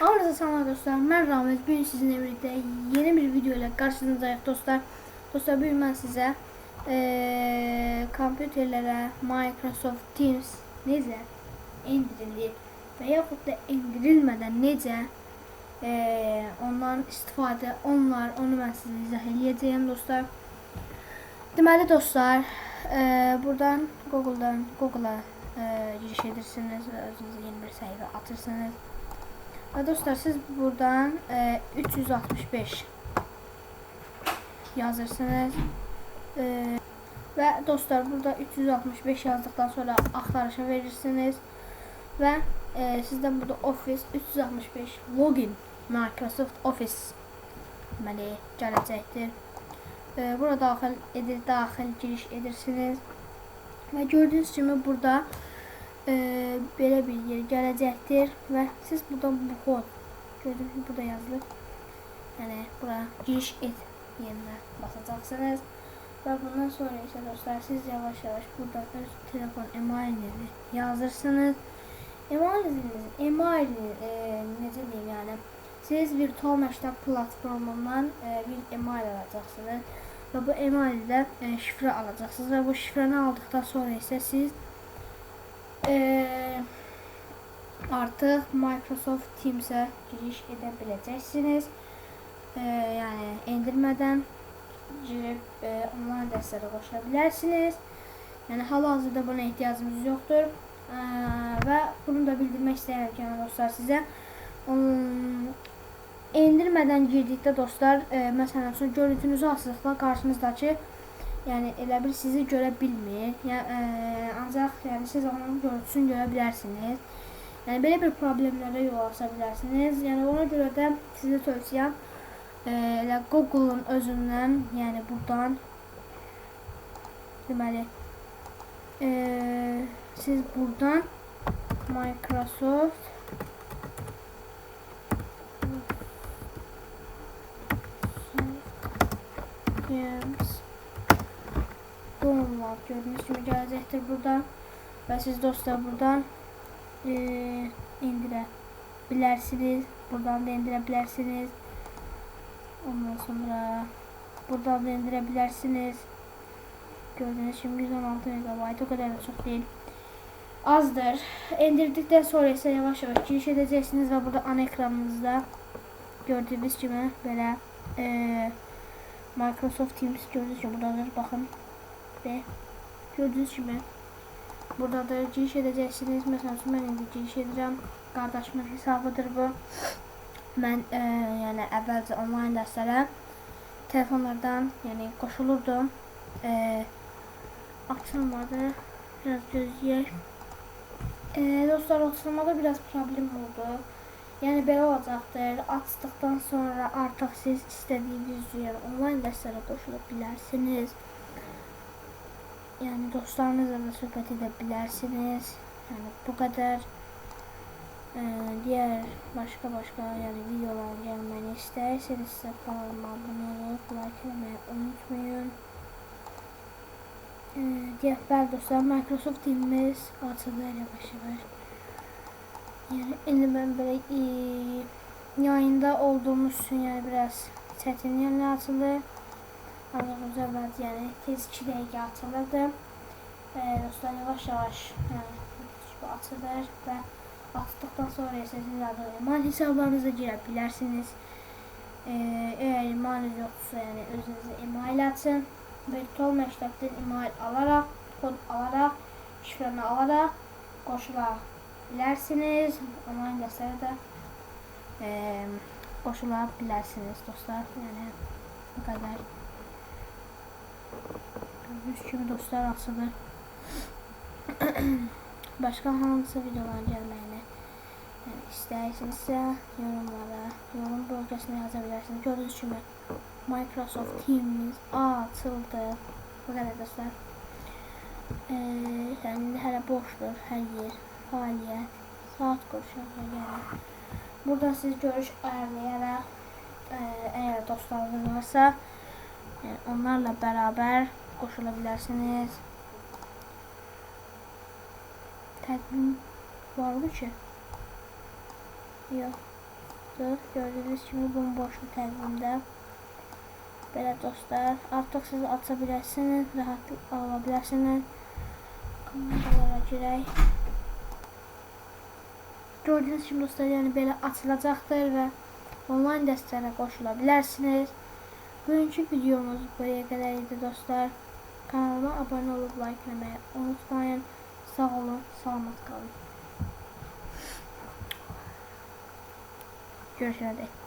Hamınıza selam dostlar. Ben Rahmet. Bugün sizinle birlikte yeni bir video ile karşınızdayım dostlar. Dostlar bugün ben size kompüterlere Microsoft Teams necə indirilir yaxud da indirilmədən necə eee ondan istifadə onlar onu mən sizə izah eləyəcəyəm dostlar. Deməli dostlar, eee buradan Google'dan Google'a eee giriş edirsiniz özünüzə yeni bir səhifə atırsınız. Dostlar siz buradan e, 365 yazırsınız. E, ve dostlar burada 365 yazdıktan sonra aktarışa verirsiniz. Ve e, sizden burada Office 365 Login Microsoft Office deməli gələcəkdir. E, burada daxil edir, daxil giriş edirsiniz. Ve gördüğünüz kimi burada e, belə bir yer gələcəkdir və siz buradan bu kod gördüğünüz gibi burada yazılır. Yəni bura giriş et yerinə basacaqsınız. Və bundan sonra isə dostlar siz yavaş-yavaş burada öz telefon emailinizi yazırsınız. Emailinizi, email e, necə deyim yəni siz virtual məktəb platformundan e, bir email alacaqsınız və bu emaildə e, şifrə alacaqsınız və bu şifrəni aldıqdan sonra isə siz e, artıq Microsoft Teams-ə giriş edə biləcəksiniz. E, yəni endirmədən girib e, onlayn dərslərə qoşula bilərsiniz. Yəni hal-hazırda buna ehtiyacımız yoxdur. E, və bunu da bildirmək istəyirəm ki, yəni dostlar sizə on, endirmədən girdikdə dostlar, e, məsələn, görüntünüzü asılıqla qarşınızdakı yani elə bir sizi görə bilmir. Yəni e, ancaq yəni siz onun görüntüsünü görə bilərsiniz. Yəni belə bir problemlərə yol aça bilərsiniz. Yəni ona görə də sizə tövsiyəm e, elə Google-un özündən, yəni burdan deməli e, siz burdan Microsoft Teams Var. Gördüğünüz gibi gelecektir burada. Ve siz dostlar buradan e, indirebilirsiniz. Buradan da indirebilirsiniz. Ondan sonra buradan da indirebilirsiniz. Gördüğünüz gibi 116 MB o kadar da çok değil. Azdır. İndirdikten sonra ise yavaş yavaş giriş edeceksiniz ve burada ana ekranınızda gördüğünüz gibi böyle e, Microsoft Teams gördüğünüz gibi buradadır. Bakın ve gördüğünüz gibi burada da giriş edeceksiniz. Mesela ben indi giriş edeceğim. Kardeşimin hesabıdır bu. Ben e, yani evvelce online derslere telefonlardan yani koşulurdum. E, açılmadı. Biraz gözleyək. E, dostlar açılmada biraz problem oldu. Yani belə olacaqdır. Açdıqdan sonra artıq siz istədiyiniz yer online dərslərə qoşula bilərsiniz. Yani dostlarınızla da sohbet edebilirsiniz. Yani bu kadar. Ee, diğer başka başka yani videolar gelmeni isterseniz size kanalıma abone olup like etmeyi unutmayın. Ee, diğer ben dostlar Microsoft Teams açılıyor yavaş yavaş. Yani şimdi ben böyle e, yayında olduğumuz için yani biraz çetin yerine açıldı. Anladığımız evvel yani tez 2 dəqiqə açılırdı. Ee, dostlar yavaş yavaş yani şu açılır ve attıktan sonra ise siz adı email hesablarınıza girebilirsiniz. Ee, eğer emailiniz yoksa yani özünüze email atın. Virtual mektepten email alarak, kod alarak, şifreni alarak koşulabilirsiniz. Online derslere de e, koşulabilirsiniz dostlar. Yani bu kadar. Gördüğünüz gibi dostlar açılır. Başka hangi videolar gelmeyini yani istersinizse yorumlara, yorum bölgesine yazabilirsiniz. Gördüğünüz gibi Microsoft Teams açıldı. Bu kadar dostlar. Ee, yani hala boşdur her yer, faaliyet, saat koşuyor yani. Burada siz görüş ayarlayarak e, eğer dostlarınız varsa yani onlarla beraber koşulabilirsiniz. Tədbir var mı ki? Yox. boşdur. Gördüğünüz kimi bomboşdur təqvimdə. Belə dostlar, artıq siz aça bilərsiniz, rahatlıqla ala bilərsiniz. Komandalara girək. Gördüğünüz kimi dostlar yani belə açılacaqdır və online dəstələrə qoşula bilərsiniz. Bugünkü videomuz buraya qədər idi dostlar. Kanalıma abone olup like etmeyi unutmayın. Sağ olun, salamat kalın. Görüşene dek.